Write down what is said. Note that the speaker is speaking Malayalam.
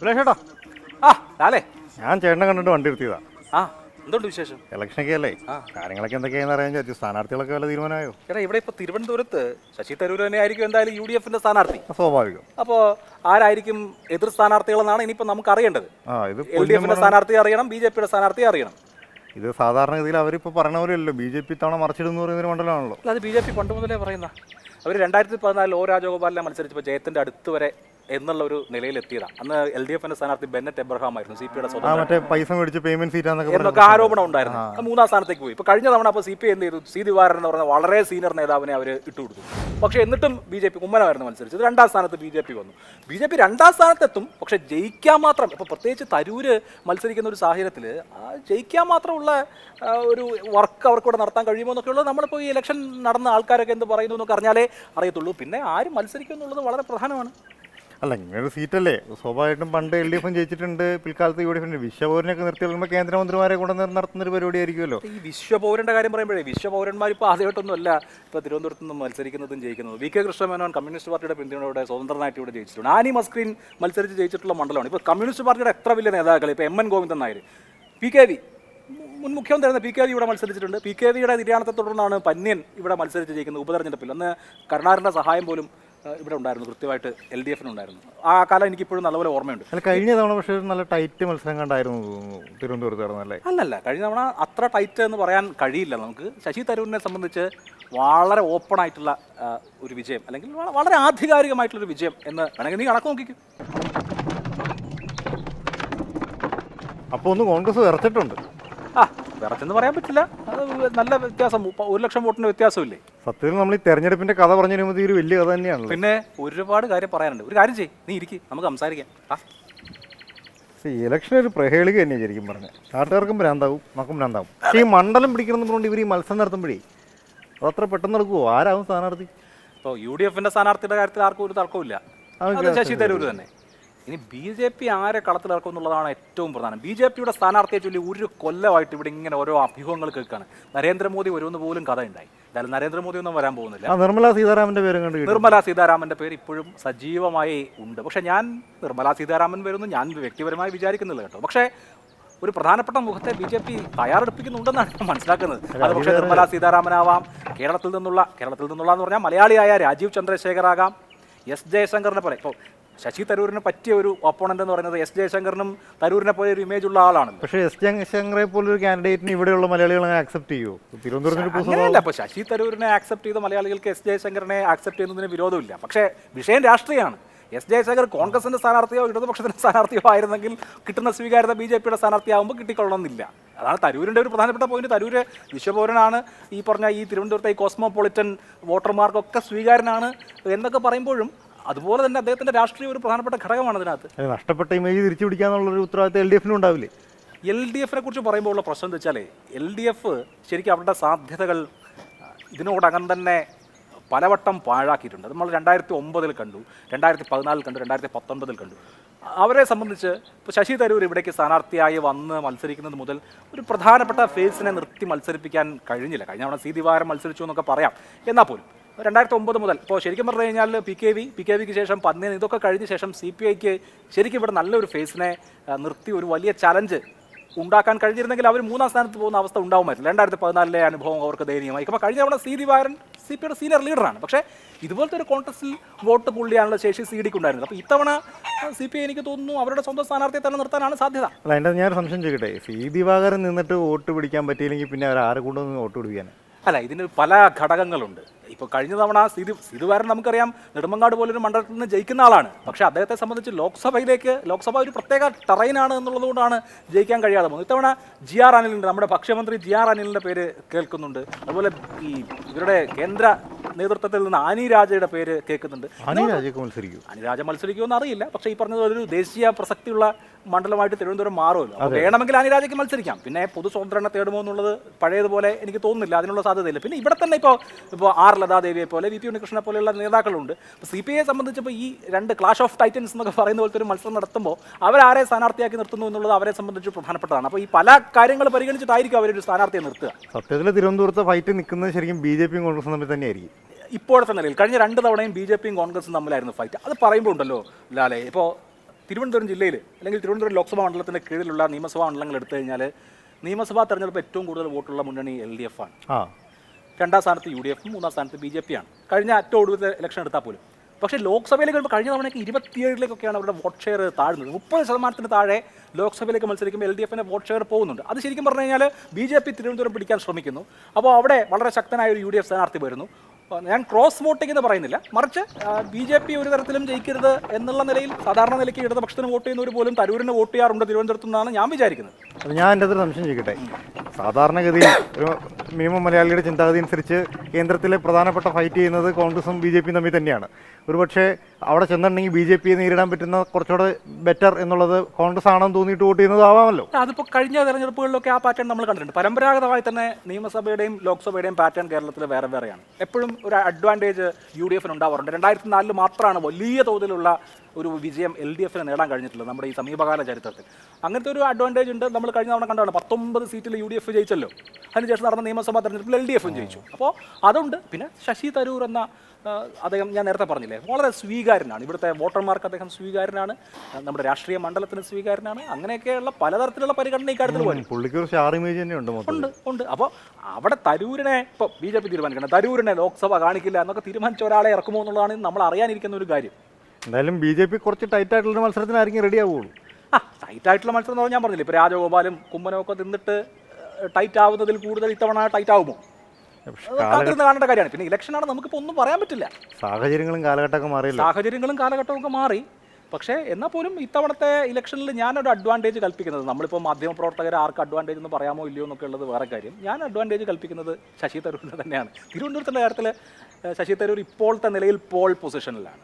വിളേഷേട്ടാ ആ ലാലേ. ഞാൻ ചേട്ടനെ കണ്ടിട്ട് വണ്ടി എടുത്തിയതാ ആ എന്തുണ്ട് വിശേഷം? ഇലക്ഷനൊക്കെ അല്ലേ? കാര്യങ്ങളൊക്കെ എന്തൊക്കെയാണെന്ന് അറിയാൻ ചോദിച്ചു സ്ഥാനാർത്ഥികളൊക്കെ വല്ല തീരുമാനമായോ? ചേട്ടാ ഇവിടെ ഇപ്പോൾ തിരുവനന്തപുരത്ത് ശശി തരൂർ തന്നെ ആയിരിക്കും എന്തായാലും യു ഡി എഫിന്റെ സ്ഥാനാർത്ഥി. സ്വാഭാവികം. അപ്പോൾ ആരായിരിക്കും എതിർ സ്ഥാനാർത്ഥികളെന്നാണ് ഇനിയിപ്പോൾ നമുക്ക് അറിയേണ്ടത്. ആ ഇത് എൽ ഡി എഫിന്റെ സ്ഥാനാർത്ഥി അറിയണം ബി ജെ പിയുടെ സ്ഥാനാർത്ഥി അറിയണം. ഇത് സാധാരണഗതിയിൽ അവരിപ്പോൾ പറയണ പോലെയല്ലോ ബി ജെ പി തവണ മറിച്ചിടുന്ന പറയുന്ന ഒരു മണ്ഡലമാണല്ലോ. അത് ബി ജെ പി പണ്ട് മുതലേ പറയുന്ന? അവർ രണ്ടായിരത്തി പതിനാലിൽ ഒ രാജഗോപാലിനെ മത്സരിച്ചപ്പോൾ ജയത്തിന്റെ അടുത്ത് വരെ എന്നുള്ള ഒരു നിലയിലെത്തിയതാണ് അന്ന് എൽ ഡി എഫിന്റെ സ്ഥാനാർത്ഥി ബെന്നറ്റ് എബ്രഹാം ആയിരുന്നു സി പിയുടെ സ്വന്തം പൈസ മേടിച്ച് പേയ്മെന്റ് സീറ്റ് എന്നൊക്കെ ആരോപണം ഉണ്ടായിരുന്നു. അത് മൂന്നാം സ്ഥാനത്തേക്ക് പോയി. ഇപ്പൊ കഴിഞ്ഞ തവണ അപ്പോൾ സി പി എന്ത് ചെയ്തു? സി ദിവാരൻ എന്ന് പറഞ്ഞ വളരെ സീനിയർ നേതാവിനെ അവർ ഇട്ടുകൊടുത്തു പക്ഷെ എന്നിട്ടും ബി ജെ പി കുമ്മനമായിരുന്നു മത്സരിച്ചത്. രണ്ടാം സ്ഥാനത്ത് ബി ജെ പി വന്നു. ബി ജെ പി രണ്ടാം സ്ഥാനത്തെത്തും. പക്ഷേ ജയിക്കാൻ മാത്രം ഇപ്പോൾ പ്രത്യേകിച്ച് തരൂര് മത്സരിക്കുന്ന ഒരു സാഹചര്യത്തിൽ ജയിക്കാൻ മാത്രമുള്ള ഒരു വർക്ക് അവർക്കൂടെ നടത്താൻ കഴിയുമോ എന്നൊക്കെ ഉള്ളത് നമ്മളിപ്പോൾ ഈ ഇലക്ഷൻ നടന്ന ആൾക്കാരൊക്കെ എന്ത് പറയുന്നു എന്നൊക്കെ അറിഞ്ഞാലേ അറിയത്തുള്ളൂ. പിന്നെ ആര് മത്സരിക്കും എന്നുള്ളത് വളരെ പ്രധാനമാണ്. അല്ല ഇങ്ങനൊരു സീറ്റല്ലേ? സ്വാഭാവികമായിട്ടും പണ്ട് എൽ ഡി എഫും ജയിച്ചിട്ടുണ്ട്. പിൽക്കാലത്ത് യു ഡി എഫിന്റെ വിശ്വപൗരനൊക്കെ നിർത്തി വരുമ്പോൾ കേന്ദ്രമന്ത്രിമാരെ കൊണ്ട് നടത്തുന്ന ഒരു പരിപാടി ആയിരിക്കുമല്ലോ ഈ വിശ്വപൗരന്റെ കാര്യം പറയുമ്പോഴേ വിശ്വപൗരന്മാർ ഇപ്പോൾ ആദ്യമായിട്ടൊന്നും അല്ല ഇപ്പോൾ തിരുവനന്തപുരത്ത് നിന്ന് മത്സരിക്കുന്നതും ജയിക്കുന്നതും. വി കെ കൃഷ്ണമേനോൻ കമ്മ്യൂണിസ്റ്റ് പാർട്ടിയുടെ പിന്തുണയോടെ സ്വതന്ത്രനായിട്ട് ഇവിടെ ജയിച്ചിട്ടുണ്ട്. ആനി മസ്ക്രീൻ മത്സരിച്ച് ജയിച്ചിട്ടുള്ള മണ്ഡലമാണ്. ഇപ്പോൾ കമ്മ്യൂണിസ്റ്റ് പാർട്ടിയുടെ എത്ര വലിയ നേതാക്കൾ ഇപ്പോൾ M N Govindan Nair P K V മുൻ മുഖ്യമന്ത്രിയായിരുന്ന പി കെ വി ഇവിടെ മത്സരിച്ചിട്ടുണ്ട്. പി കെ വിയുടെ നിര്യാണത്തെ തുടർന്നാണ് പന്യൻ ഇവിടെ മത്സരിച്ച് ജയിക്കുന്നത് ഉപതെരഞ്ഞെടുപ്പിൽ. അന്ന് കരുണാകരന്റെ സഹായം പോലും ഇവിടെ ഉണ്ടായിരുന്നു കൃത്യമായിട്ട് എൽ ഡി എഫിനുണ്ടായിരുന്നു. ആ കാലം എനിക്ക് ഇപ്പോഴും നല്ലപോലെ ഓർമ്മയുണ്ട്. അല്ല കഴിഞ്ഞ തവണ പക്ഷേ ഒരു നല്ല ടൈറ്റ് മത്സരം കണ്ടായിരുന്നു തോന്നുന്നു തിരുവനന്തപുരത്ത് നടന്നല്ലേ അല്ലല്ല കഴിഞ്ഞ തവണ അത്ര ടൈറ്റ് എന്ന് പറയാൻ കഴിയില്ല നമുക്ക്. ശശി തരൂരിനെ സംബന്ധിച്ച് വളരെ ഓപ്പൺ ആയിട്ടുള്ള ഒരു വിജയം അല്ലെങ്കിൽ വളരെ ആധികാരികമായിട്ടുള്ളൊരു വിജയം എന്ന് വേണമെങ്കിൽ നീ കണക്ക് നോക്കിക്കും. അപ്പോൾ ഒന്ന് കോൺഗ്രസ് വിറച്ചിട്ടുണ്ട്. ആ വിറച്ചെന്ന് പറയാൻ പറ്റില്ല. അത് നല്ല വ്യത്യാസം ഒരു ലക്ഷം വോട്ടിന്റെ വ്യത്യാസമില്ലേ? സത്യത്തിൽ നമ്മൾ ഈ തെരഞ്ഞെടുപ്പിന്റെ കഥ പറഞ്ഞു കഴിയുമ്പോൾ ഒരു വലിയ കഥ തന്നെയാണല്ലോ. പിന്നെ ഒരുപാട് കാര്യം പറയാനുണ്ട്. ഒരു കാര്യം ചെയ്യ് നീ ഇരിക്കും നമുക്ക് സംസാരിക്കാം. ആ. ഈ ഇലക്ഷൻ ഒരു പ്രഹേളിക തന്നെയാണ് ശരിക്കും പറഞ്ഞത്. നാട്ടുകാർക്കും ഭ്രാന്താവും നമുക്കും ഭ്രാന്താവും. പക്ഷേ ഈ മണ്ഡലം പിടിക്കണം ഇവർ ഈ മത്സരം നടത്തുമ്പോഴേ അത്ര പെട്ടെന്ന് നടക്കുമോ ആരാവും സ്ഥാനാർത്ഥി? ഇപ്പോൾ യു ഡി എഫിന്റെ സ്ഥാനാർത്ഥിയുടെ കാര്യത്തിൽ ആർക്കും ഒരു തർക്കമില്ല അത് ശശി തരൂർ തന്നെ. ഇനി ബി ജെ പി ആരെ കളത്തിലിറക്കും എന്നുള്ളതാണ് ഏറ്റവും പ്രധാനം. ബി ജെ പിയുടെ സ്ഥാനാർത്ഥിയെ ചൊല്ലി ഒരു കൊല്ലമായിട്ട് ഇവിടെ ഇങ്ങനെ ഓരോ അഭ്യൂഹങ്ങൾ കേൾക്കുകയാണ് നരേന്ദ്രമോദി വരുമെന്ന് പോലും കഥ ഉണ്ടായി എന്തായാലും നരേന്ദ്രമോദി ഒന്നും വരാൻ പോകുന്നില്ല. നിർമ്മല സീതാരാമന്റെ പേര് കണ്ടു നിർമ്മല സീതാരാമന്റെ പേര് ഇപ്പോഴും സജീവമായി ഉണ്ട്. പക്ഷെ ഞാൻ നിർമ്മല സീതാരാമൻ വരുമെന്ന് ഞാൻ വ്യക്തിപരമായി വിചാരിക്കുന്നില്ല കേട്ടോ. പക്ഷേ ഒരു പ്രധാനപ്പെട്ട മുഖത്തെ ബി ജെ പി തയ്യാറെടുപ്പിക്കുന്നുണ്ടെന്നാണ് ഞാൻ മനസ്സിലാക്കുന്നത്. അത് പക്ഷേ നിർമ്മല സീതാരാമനാവാം. കേരളത്തിൽ നിന്നുള്ള കേരളത്തിൽ നിന്നുള്ള എന്ന് പറഞ്ഞാൽ മലയാളിയായ രാജീവ് ചന്ദ്രശേഖർ ആകാം എസ് ജയശങ്കറിനെ പോലെ. ഇപ്പോൾ ശശി തരൂരിന് പറ്റിയ ഒരു ഓപ്പോണന്റ് എന്ന് പറയുന്നത് എസ് ജയശങ്കറിനും തരൂരിനെ പോലെ ഒരു ഇമേജ് ഉള്ള ആളാണ് പക്ഷേ എസ് ജയശങ്കറെ പോലെ ഒരു കാൻഡിഡേറ്റിന് ഇവിടെയുള്ള മലയാളികൾ ആക്സെപ്റ്റ് ചെയ്യുമോ തിരുവനന്തപുരത്തിന് അപ്പോൾ ശശി തരൂരിനെ ആക്സെപ്റ്റ് ചെയ്ത മലയാളികൾക്ക് എസ് ജയശങ്കറിനെ ആക്സെപ്റ്റ് ചെയ്യുന്നതിന് വിരോധമില്ല. പക്ഷേ വിഷയം രാഷ്ട്രീയമാണ്. എസ് ജയശങ്കർ കോൺഗ്രസിന്റെ സ്ഥാനാർത്ഥിയോ ഇടതുപക്ഷത്തിന്റെ സ്ഥാനാർത്ഥിയോ ആയിരുന്നെങ്കിൽ കിട്ടുന്ന സ്വീകാര്യത ബി ജെ പിയുടെ സ്ഥാനാർത്ഥിയാകുമ്പോൾ കിട്ടിക്കൊള്ളണമെന്നില്ല. അതാണ് തരൂരിന്റെ ഒരു പ്രധാനപ്പെട്ട പോയിന്റ് തരൂര് വിശ്വപൗരനാണ്. ഈ പറഞ്ഞ ഈ തിരുവനന്തപുരത്തെ ഈ കോസ്മോപൊളിറ്റൻ വോട്ടർമാർക്കൊക്കെ സ്വീകാരനാണ് എന്നൊക്കെ പറയുമ്പോഴും അതുപോലെ തന്നെ അദ്ദേഹത്തിന്റെ രാഷ്ട്രീയ ഒരു പ്രധാനപ്പെട്ട ഘടകമാണ് അതിനകത്ത്. അത് നഷ്ടപ്പെട്ട ഇമേജ് തിരിച്ചു പിടിക്കാന്നുള്ള ഒരു ഉത്തരവാദിത്തം എൽ ഡി എഫിനും ഉണ്ടാവില്ലേ? എൽ ഡി എഫിനെ കുറിച്ച് പറയുമ്പോൾ ഉള്ള പ്രശ്നം എന്ന് വെച്ചാലേ എൽ ഡി എഫ് ശരിക്കും അവരുടെ സാധ്യതകൾ ഇതിനോടകം തന്നെ പലവട്ടം പാഴാക്കിയിട്ടുണ്ട്. നമ്മൾ രണ്ടായിരത്തി ഒമ്പതിൽ കണ്ടു രണ്ടായിരത്തി പതിനാലിൽ കണ്ടു രണ്ടായിരത്തി പത്തൊൻപതിൽ കണ്ടു. അവരെ സംബന്ധിച്ച് ഇപ്പോൾ ശശി തരൂർ ഇവിടേക്ക് സ്ഥാനാർത്ഥിയായി വന്ന് മത്സരിക്കുന്നത് മുതൽ ഒരു പ്രധാനപ്പെട്ട ഫേസിനെ നിർത്തി മത്സരിപ്പിക്കാൻ കഴിഞ്ഞില്ല. കഴിഞ്ഞ തവണ സി ദിവാരം മത്സരിച്ചു എന്നൊക്കെ പറയാം. എന്നാൽ പോലും രണ്ടായിരത്തി ഒമ്പത് മുതൽ. ഇപ്പോൾ ശരിക്കും പറഞ്ഞു കഴിഞ്ഞാൽ P K V P K വിക്ക് ശേഷം പന്നിന് ഇതൊക്കെ കഴിഞ്ഞ ശേഷം സി പി ഐക്ക് ശരിക്കും ഇവിടെ നല്ലൊരു ഫേസിനെ നിർത്തി ഒരു വലിയ ചലഞ്ച് ഉണ്ടാക്കാൻ കഴിഞ്ഞിരുന്നെങ്കിൽ അവർ മൂന്നാം സ്ഥാനത്ത് പോകുന്ന അവസ്ഥ ഉണ്ടാവുമായിരുന്നു. രണ്ടായിരത്തി പതിനാലിലെ അനുഭവം അവർക്ക് ദയനീയമായി. ഇപ്പോൾ കഴിഞ്ഞ തവണ സി ദിവാരൻ സി പിയുടെ സീനിയർ ലീഡറാണ് പക്ഷേ ഇതുപോലത്തെ ഒരു കോൺഗ്രസിൽ വോട്ട് പുള്ളിയാനുള്ള ശേഷി സി ഡിക്ക് ഉണ്ടായിരുന്നത് അപ്പോൾ ഇത്തവണ സി പി ഐ എനിക്ക് തോന്നുന്നു അവരുടെ സ്വന്തം സ്ഥാനാർത്ഥിയെ തന്നെ നിർത്താനാണ് സാധ്യത. അല്ല എന്റെ ഞാൻ സംശയം ചോദിക്കട്ടെ? സി ദിവാകരൻ നിന്നിട്ട് വോട്ട് പിടിക്കാൻ പറ്റിയില്ലെങ്കിൽ പിന്നെ അവർ ആരെ കൊണ്ടുവന്ന് വോട്ട് പിടിക്കാൻ അല്ല ഇതിന് പല ഘടകങ്ങളുണ്ട്. ഇപ്പോൾ കഴിഞ്ഞ തവണ സ്ഥിതി സിധുവാരൻ നമുക്കറിയാം നെടുമങ്ങാട് പോലൊരു മണ്ഡലത്തിൽ നിന്ന് ജയിക്കുന്ന ആളാണ്. പക്ഷേ അദ്ദേഹത്തെ സംബന്ധിച്ച് ലോക്സഭയിലേക്ക് ലോക്സഭ ഒരു പ്രത്യേക ടെറൈനാണ് എന്നുള്ളത് കൊണ്ടാണ് ജയിക്കാൻ കഴിയാതെ പോകുന്നത്. ഇത്തവണ ജി ആർ അനിലിന്റെ നമ്മുടെ ഭക്ഷ്യമന്ത്രി ജി ആർ അനിലിന്റെ പേര് കേൾക്കുന്നുണ്ട്. അതുപോലെ ഈ ഇവരുടെ കേന്ദ്ര നേതൃത്വത്തിൽ നിന്ന് ആനി രാജയുടെ പേര് കേൾക്കുന്നുണ്ട്. അനി രാജയൊക്കെ മത്സരിക്കും. അനിരാജ മത്സരിക്കുമെന്ന് അറിയില്ല. പക്ഷേ ഈ പറഞ്ഞത് ഒരു ദേശീയ പ്രസക്തിയുള്ള മണ്ഡലമായിട്ട് തിരുവനന്തപുരം മാറുമല്ലോ. അപ്പോൾ വേണമെങ്കിൽ അനിരാജയ്ക്ക് മത്സരിക്കാം. പിന്നെ പൊതു സ്വതന്ത്രനെ തേടുമോ എന്നുള്ളത് പഴയതുപോലെ എനിക്ക് തോന്നുന്നില്ല. അതിനുള്ള സാധ്യതയില്ല. പിന്നെ ഇവിടെ തന്നെ ഇപ്പോൾ ഇപ്പോൾ ആർ ലതാദേവിയെ പോലെ വി പി ഉണ്ണികൃഷ്ണനെ പോലെയുള്ള നേതാക്കളുണ്ട്. അപ്പോൾ സി പി ഐയെ സംബന്ധിച്ചപ്പോൾ ഈ രണ്ട് ക്ലാഷ് ഓഫ് ടൈറ്റൻസ് എന്നൊക്കെ പറയുന്ന പോലത്തെ ഒരു മത്സരം നടത്തുമ്പോൾ അവരാരെ സ്ഥാനാർത്ഥിയാക്കി നിർത്തുന്നു എന്നുള്ളത് അവരെ സംബന്ധിച്ച് പ്രധാനപ്പെട്ടതാണ്. അപ്പോൾ ഈ പല കാര്യങ്ങൾ പരിഗണിച്ചിട്ടായിരിക്കും അവരൊരു സ്ഥാനാർത്ഥിയെ നിർത്തുക. സത്യത്തിൽ തിരുവനന്തപുരത്തെ ഫൈറ്റ് നിൽക്കുന്നത് ശരിക്കും ബി ജെ പിയും കോൺഗ്രസും തമ്മിൽ തന്നെയായിരിക്കും. ഇപ്പോഴത്തെ നിലയിൽ കഴിഞ്ഞ രണ്ട് തവണയും ബി ജെ പിയും കോൺഗ്രസും തമ്മിലായിരുന്നു ഫൈറ്റ് അത് പറയുമ്പോൾ ഉണ്ടല്ലോ ലാലേ. ഇപ്പോൾ തിരുവനന്തപുരം ജില്ലയിൽ അല്ലെങ്കിൽ തിരുവനന്തപുരം ലോക്സഭാ മണ്ഡലത്തിന്റെ കീഴിലുള്ള നിയമസഭാ മണ്ഡലങ്ങൾ എടുത്തു കഴിഞ്ഞാൽ നിയമസഭാ തെരഞ്ഞെടുപ്പ് ഏറ്റവും കൂടുതൽ വോട്ടുള്ള മുന്നണി എൽ ഡി എഫ് ആണ്. ആ. രണ്ടാം സ്ഥാനത്ത് യു ഡി എഫും മൂന്നാം സ്ഥാനത്ത് ബി ജെ പി ആണ് കഴിഞ്ഞ ഏറ്റവും ഒടുവിലത്തെ ഇലക്ഷൻ എടുത്താൽ പോലും. പക്ഷേ ലോക്സഭയിലേക്ക് വരുമ്പോൾ കഴിഞ്ഞ തവണയൊക്കെ ഇരുപത്തിയേഴിലേക്കൊക്കെയാണ് അവരുടെ വോട്ട് ഷെയർ താഴ്ന്നത്. മുപ്പത് ശതമാനത്തിന് താഴെ ലോക്സഭയിലേക്ക് മത്സരിക്കുമ്പോൾ എൽ ഡി എഫിന്റെ വോട്ട് ഷെയർ പോകുന്നുണ്ട്. അത് ശരിക്കും പറഞ്ഞു കഴിഞ്ഞാൽ ബി ജെ പി തിരുവനന്തപുരം പിടിക്കാൻ ശ്രമിക്കുന്നു. അപ്പോൾ അവിടെ വളരെ ശക്തനായ ഒരു യു ഡി എഫ് സ്ഥാനാർത്ഥി വരുന്നു. ഞാൻ ക്രോസ് വോട്ടിംഗ് എന്ന് പറയുന്നില്ല. മറിച്ച് ബി ജെ പി ഒരു തരത്തിലും ജയിക്കരുത് എന്നുള്ള നിലയിൽ സാധാരണ നിലയ്ക്ക് ഇടതുപക്ഷത്തിന് വോട്ട് ചെയ്യുന്നവർ പോലും തരൂരിന് വോട്ട് ചെയ്യാറുണ്ട് തിരുവനന്തപുരത്ത് നിന്നാണ് ഞാൻ വിചാരിക്കുന്നത്. ഞാൻ എന്റെ അത്ര സംശയം ചോദിക്കട്ടെ? സാധാരണഗതിയിൽ ഒരു മിനിമം മലയാളിയുടെ ചിന്താഗതി അനുസരിച്ച് കേന്ദ്രത്തിലെ പ്രധാനപ്പെട്ട ഫൈറ്റ് ചെയ്യുന്നത് കോൺഗ്രസും ബി ജെ പിയും തമ്മിൽ തന്നെയാണ്. ഒരുപക്ഷെ അവിടെ ചെന്നിട്ടുണ്ടെങ്കിൽ ബി ജെ പിയെ നേരിടാൻ പറ്റുന്ന കുറച്ചുകൂടെ ബെറ്റർ എന്നുള്ളത് കോൺഗ്രസ് ആണെന്ന് തോന്നിയിട്ട് വോട്ട് ചെയ്യുന്നത് ആവാമല്ലോ. അതിപ്പോൾ കഴിഞ്ഞ തെരഞ്ഞെടുപ്പുകളിലൊക്കെ ആ പാറ്റേൺ നമ്മൾ കണ്ടിട്ടുണ്ട്. പരമ്പരാഗതമായി തന്നെ നിയമസഭയുടെയും ലോക്സഭയുടെയും പാറ്റേൺ കേരളത്തിൽ വേറെ വേറെയാണ്. എപ്പോഴും ഒരു അഡ്വാന്റേജ് യു ഡി എഫിന് ഉണ്ടാവാറുണ്ട്. രണ്ടായിരത്തി നാലിൽ മാത്രമാണ് വലിയ തോതിലുള്ള ഒരു വിജയം എൽ ഡി എഫിന് നേടാൻ കഴിഞ്ഞിട്ടുള്ളത് നമ്മുടെ ഈ സമീപകാല ചരിത്രത്തിൽ. അങ്ങനത്തെ ഒരു അഡ്വാന്റേജ് ഉണ്ട് നമ്മൾ കഴിഞ്ഞ തവണ കണ്ടാണ് പത്തൊമ്പത് സീറ്റിൽ യു ഡി എഫ് ജയിച്ചല്ലോ. അതിനുശേഷം നടന്ന നിയമസഭാ തെരഞ്ഞെടുപ്പിൽ എൽ ഡി എഫും ജയിച്ചു. അപ്പോൾ അതുണ്ട്. പിന്നെ ശശി തരൂർ എന്ന അദ്ദേഹം ഞാൻ നേരത്തെ പറഞ്ഞില്ലേ വളരെ സ്വീകാര്യനാണ്. ഇവിടുത്തെ വോട്ടർമാർക്ക് അദ്ദേഹം സ്വീകാര്യനാണ്. നമ്മുടെ രാഷ്ട്രീയ മണ്ഡലത്തിന് സ്വീകാര്യനാണ്. അങ്ങനെയൊക്കെയുള്ള പലതരത്തിലുള്ള പരിഗണന വരും. ഒരു ഇമേജ് തന്നെ ഉണ്ട് ഉണ്ട് ഉണ്ട്. അപ്പോൾ അവിടെ തരൂരിനെ ഇപ്പോൾ ബി ജെ പി തീരുമാനിക്കണം. തരൂരിനെ ലോക്സഭ കാണിക്കില്ല എന്നൊക്കെ തീരുമാനിച്ച ഒരാളെ ഇറക്കുമോ എന്നുള്ളതാണ് നമ്മൾ അറിയാനിരിക്കുന്ന ഒരു കാര്യം. എന്തായാലും ബി ജെ പി കുറച്ച് ടൈറ്റ് ആയിട്ടുള്ള മത്സരത്തിനായിരിക്കും റെഡി ആവുള്ളൂ. ആ ടൈറ്റ് ആയിട്ടുള്ള മത്സരം എന്ന് പറഞ്ഞാൽ ഞാൻ പറഞ്ഞില്ലേ ഇപ്പോൾ രാജഗോപാലും കുമ്മനും ഒക്കെ നിന്നിട്ട് ടൈറ്റ് ആവുന്നതിൽ കൂടുതൽ ഇത്തവണ ടൈറ്റ് ആവുമോ? കാത്തിരുന്ന് കാണേണ്ട കാര്യമാണ്. പിന്നെ ഇലക്ഷനാണ് നമുക്കിപ്പോൾ ഒന്നും പറയാൻ പറ്റില്ല. സാഹചര്യങ്ങളും കാലഘട്ടമൊക്കെ മാറിയില്ല. സാഹചര്യങ്ങളും കാലഘട്ടവും ഒക്കെ മാറി. പക്ഷേ എന്നാൽ പോലും ഇത്തവണത്തെ ഇലക്ഷനിൽ ഞാനൊരു അഡ്വാന്റേജ് കൽപ്പിക്കുന്നത്. നമ്മളിപ്പോൾ മാധ്യമപ്രവർത്തകർ ആർക്ക് അഡ്വാന്റേജ് എന്ന് പറയാമോ ഇല്ലയോ എന്നൊക്കെ ഉള്ളത് വേറെ കാര്യം. ഞാൻ അഡ്വാന്റേജ് കൽപ്പിക്കുന്നത് ശശി തരൂരിന് തന്നെയാണ്. തിരുവനന്തപുരത്തിന്റെ കാര്യത്തിൽ ശശി തരൂർ ഇപ്പോഴത്തെ നിലയിൽ പോൾ പൊസിഷനിലാണ്